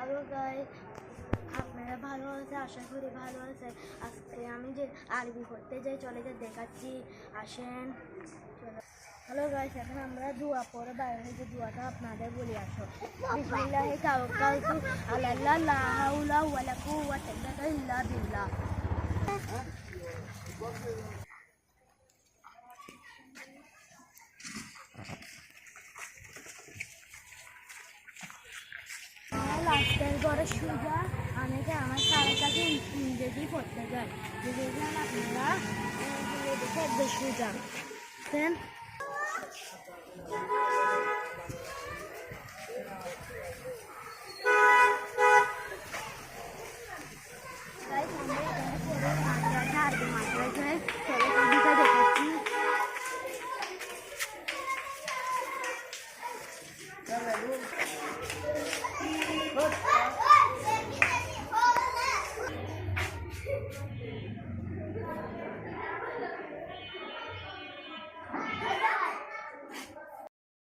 Hello guy আপনারা ভালো আছে, আশা করি ভালো আছে। আজকে আমি যে আরবি করতে যাই, চলে যে দেখাচ্ছি। আসেন হ্যালো গাইস এখন আমরা দোয়া পরে বাইরে যে দোয়াটা আপনাদের বলি, আসো। বিসমিল্লাহি তাওয়াক্কালতু আলাল্লাহ লা হাওলা ওয়ালা কুওয়াতা ইল্লা বিল্লাহ। আজকাল বড় সুবিধা অনেকে আমার কারোর কাছে ইংরেজি পড়তে যায় যদি আপনারা দেখে বেশি যান